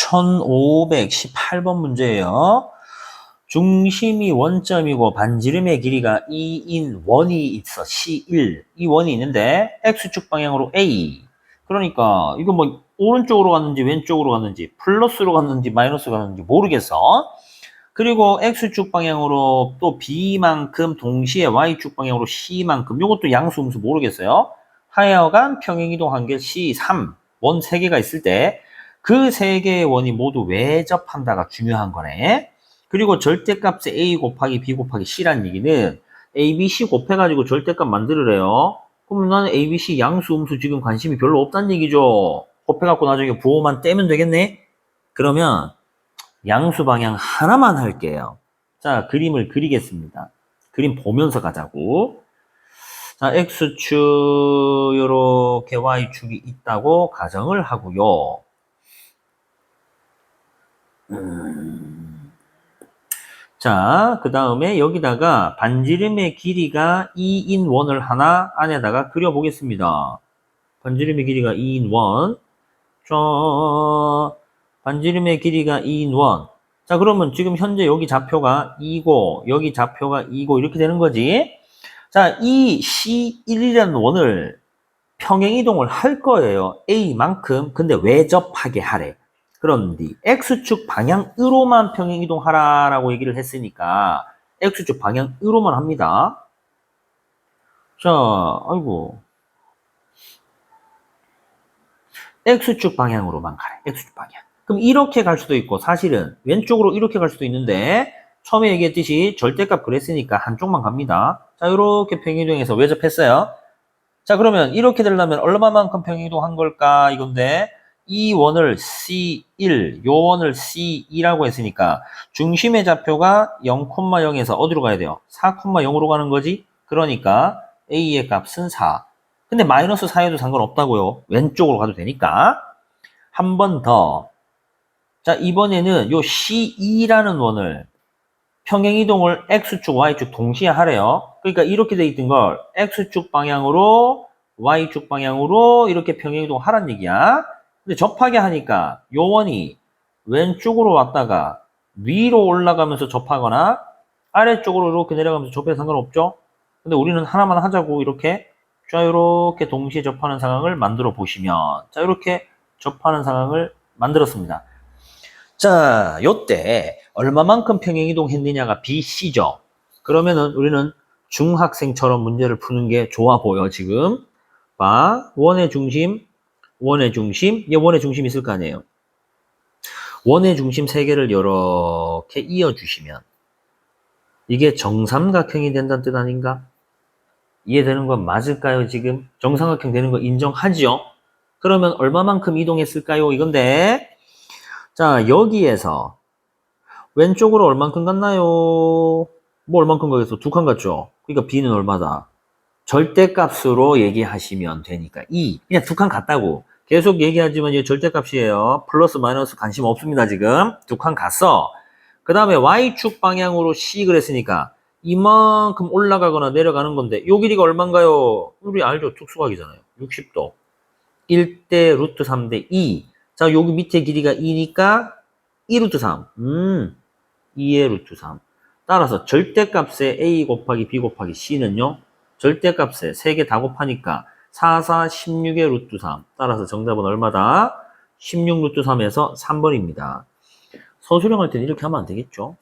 1518번 문제예요. 중심이 원점이고 반지름의 길이가 2인 원이 있어. C1. 이 원이 있는데 X축 방향으로 A. 그러니까 이거 뭐 오른쪽으로 갔는지 왼쪽으로 갔는지 플러스로 갔는지 마이너스로 갔는지 모르겠어. 그리고 X축 방향으로 또 B만큼 동시에 Y축 방향으로 C만큼 요것도 양수 음수 모르겠어요. 하여간 평행이동한 게 C3 원 3개가 있을 때 그 세 개의 원이 모두 외접한다가 중요한 거네. 그리고 절대값의 A 곱하기 B 곱하기 C란 얘기는 A, B, C 곱해가지고 절대값 만들으래요. 그럼 나는 A, B, C 양수, 음수 지금 관심이 별로 없다는 얘기죠. 곱해갖고 나중에 부호만 떼면 되겠네? 그러면 양수 방향 하나만 할게요. 자, 그림을 그리겠습니다. 그림 보면서 가자고. 자, X축, 요렇게 Y축이 있다고 가정을 하고요. 음. 자, 그 다음에 여기다가 반지름의 길이가 2인 원을 하나 안에다가 그려보겠습니다. 반지름의 길이가 2인 원. 자, 반지름의 길이가 2인 원. 자, 그러면 지금 현재 여기 좌표가 2고, 여기 좌표가 2고, 이렇게 되는 거지. 자, 이 C1이라는 원을 평행이동을 할 거예요. A만큼. 근데 외접하게 하래. 그런데 X축 방향으로만 평행 이동하라라고 얘기를 했으니까 X축 방향으로만 합니다. 자, 아이고. X축 방향으로만 가래. X축 방향. 그럼 이렇게 갈 수도 있고 사실은 왼쪽으로 이렇게 갈 수도 있는데 처음에 얘기했듯이 절대값 그랬으니까 한쪽만 갑니다. 자, 이렇게 평행이동해서 외접했어요. 자, 그러면 이렇게 되려면 얼마만큼 평행이동한 걸까? 이건데 이 원을 C1, 요 원을 C2라고 했으니까 중심의 좌표가 0,0에서 어디로 가야 돼요? 4,0으로 가는 거지? 그러니까 A의 값은 4. 근데 마이너스 4에도 상관없다고요. 왼쪽으로 가도 되니까. 한 번 더. 자, 이번에는 요 C2라는 원을 평행이동을 X축, Y축 동시에 하래요. 그러니까 이렇게 돼 있던 걸 X축 방향으로 Y축 방향으로 이렇게 평행이동 하란 얘기야. 근데 접하게 하니까 요 원이 왼쪽으로 왔다가 위로 올라가면서 접하거나 아래쪽으로 이렇게 내려가면서 접해도 상관없죠? 근데 우리는 하나만 하자고 이렇게 자 이렇게 동시에 접하는 상황을 만들어 보시면 자 이렇게 접하는 상황을 만들었습니다. 자, 요때 얼마만큼 평행이동 했느냐가 BC죠. 그러면은 우리는 중학생처럼 문제를 푸는 게 좋아 보여, 지금. 봐. 원의 중심, 원의 중심, 얘 원의 중심 있을 거 아니에요. 원의 중심 세 개를 이렇게 이어주시면 이게 정삼각형이 된다는 뜻 아닌가? 이해되는 건 맞을까요, 지금? 정삼각형 되는 거 인정하지요? 그러면 얼마만큼 이동했을까요? 이건데, 자, 여기에서 왼쪽으로 얼만큼 갔나요? 뭐 얼만큼 가겠어? 두 칸 갔죠? 그러니까 B는 얼마다? 절대값으로 얘기하시면 되니까 2. 그냥 두 칸 갔다고. 계속 얘기하지만 이게 절대값이에요. 플러스 마이너스 관심 없습니다, 지금. 두 칸 갔어. 그 다음에 Y축 방향으로 C 그랬으니까 이만큼 올라가거나 내려가는 건데 요 길이가 얼만가요? 우리 알죠? 특수각이잖아요. 60도. 1대 루트 3대 2. 자, 여기 밑에 길이가 2니까 2 루트 3. 음, 2의 루트 3. 따라서 절대값의 A 곱하기 B 곱하기 C는요. 절대값에 3개 다 곱하니까 4, 4, 16의 루트 3. 따라서 정답은 얼마다? 16 루트 3에서 3번입니다. 서술형 할 때는 이렇게 하면 안 되겠죠?